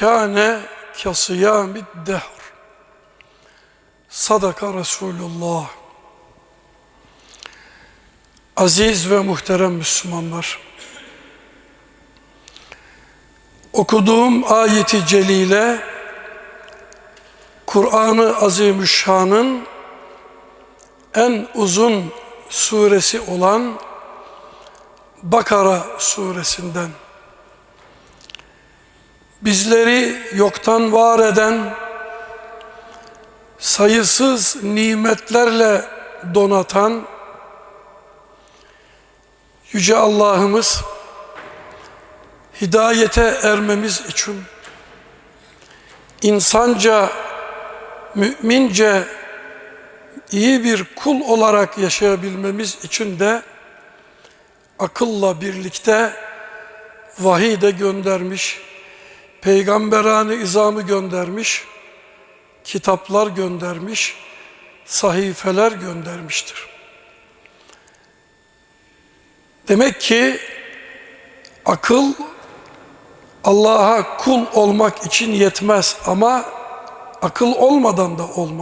kâne kasiyâmid dehr. Sadaka Resulullah. Aziz ve muhterem Müslümanlar. Okuduğum ayeti celile Kur'an-ı Azimüşşan'ın en uzun suresi olan Bakara suresinden bizleri yoktan var eden sayısız nimetlerle donatan Yüce Allah'ımız hidayete ermemiz için insanca, mümince iyi bir kul olarak yaşayabilmemiz için de akılla birlikte vahiy de göndermiş, peygamberane izamı göndermiş, kitaplar göndermiş, sahifeler göndermiştir. Demek ki akıl Allah'a kul olmak için yetmez ama akıl olmadan da olmaz.